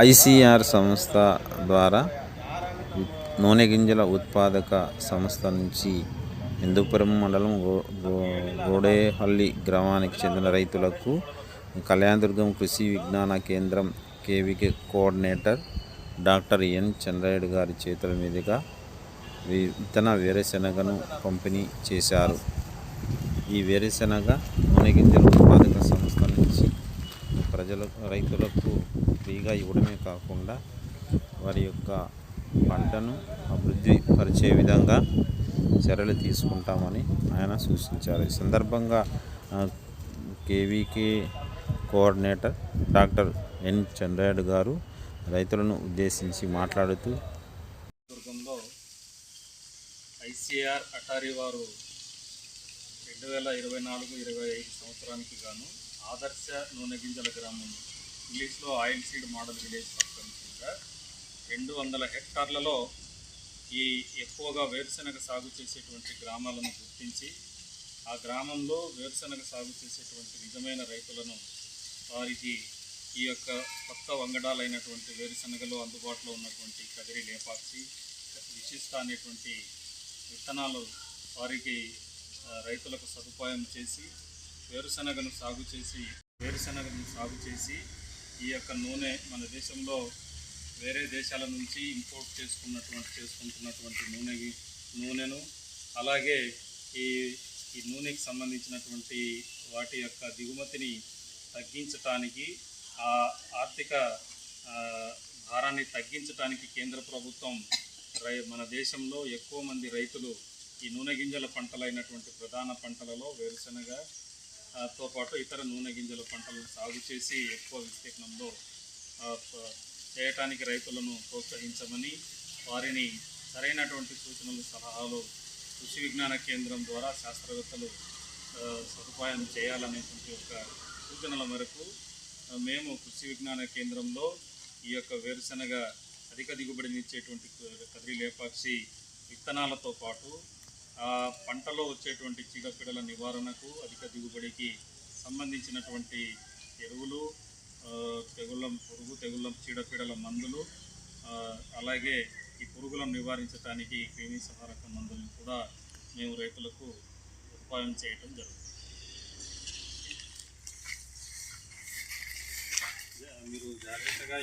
ఐసిఆర్ సంస్థ ద్వారా నూనె గింజల ఉత్పాదక సంస్థ నుంచి హిందూపురం మండలం గో గో గోడేహల్లి గ్రామానికి చెందిన రైతులకు Kalyandurgam Krishi Vignana Kendram KVK coordinator doctor N Chandraiah గారి చేతుల మీదుగా విత్తన వేరుశెనగను పంపిణీ చేశారు. ఈ వేరుశెనగ నూనె గింజల ఉత్పాదక సంస్థ నుంచి ప్రజలకు రైతులకు ఫ్రీగా ఇవ్వడమే కాకుండా వారి యొక్క పంటను అభివృద్ధి పరిచే విధంగా చర్యలు తీసుకుంటామని ఆయన సూచించారు. ఈ సందర్భంగా KVK coordinator doctor N Chandrayudu గారు రైతులను ఉద్దేశించి మాట్లాడుతూ ఐసీఆర్ అటారీ వారు రెండు వేల ఇరవై నాలుగు ఇరవై ఐదు సంవత్సరానికి గాను ఆదర్శ నూనె గింజల గ్రామం ఇంగ్లీష్లో ఆయిల్ సీడ్ మోడల్ విలేజ్ పథకం రెండు వందల హెక్టార్లలో ఈ ఎక్కువగా వేరుశనగ సాగు చేసేటువంటి గ్రామాలను గుర్తించి ఆ గ్రామంలో వేరుశనగ సాగు చేసేటువంటి నిజమైన రైతులను వారికి ఈ యొక్క కొత్త వంగడాలైనటువంటి వేరుశనగలో అందుబాటులో ఉన్నటువంటి కదిరి లేపాక్షి విశిష్ట అనేటువంటి విత్తనాలు వారికి రైతులకు సదుపాయం చేసి వేరుశనగను సాగు చేసి వేరుశనగను సాగు చేసి ఈ యొక్క నూనె మన దేశంలో వేరే దేశాల నుంచి ఇంపోర్ట్ చేసుకున్నటువంటి చేసుకుంటున్నటువంటి నూనె నూనెను అలాగే ఈ ఈ నూనెకి సంబంధించినటువంటి వాటి యొక్క దిగుమతిని తగ్గించటానికి ఆ ఆర్థిక భారాన్ని తగ్గించటానికి కేంద్ర ప్రభుత్వం రై మన దేశంలో ఎక్కువ మంది రైతులు ఈ నూనె గింజల పంటలైనటువంటి ప్రధాన పంటలలో వేరుశనగ తో పాటు ఇతర నూనె గింజల పంటలను సాగు చేసి ఎక్కువ విస్తీర్ణంలో చేయటానికి రైతులను ప్రోత్సహించమని వారిని సరైనటువంటి సూచనలు సలహాలు కృషి విజ్ఞాన కేంద్రం ద్వారా శాస్త్రవేత్తలు సదుపాయం చేయాలనేటువంటి ఒక సూచనల మేరకు మేము కృషి విజ్ఞాన కేంద్రంలో ఈ యొక్క వేరుశనగ అధిక దిగుబడినిచ్చేటువంటి కదిరి లేపాక్షి విత్తనాలతో పాటు పంటలో వచ్చేటువంటి చీడపీడల నివారణకు అధిక దిగుబడికి సంబంధించినటువంటి ఎరువులు తెగుళ్ళ పురుగు తెగుళ్ళ చీడపీడల మందులు అలాగే ఈ పురుగులను నివారించడానికి క్రిమి సహారక మందులను కూడా మేము రైతులకు ఉపాయం చేయటం జరుగుతుంది. మీరు జాగ్రత్తగా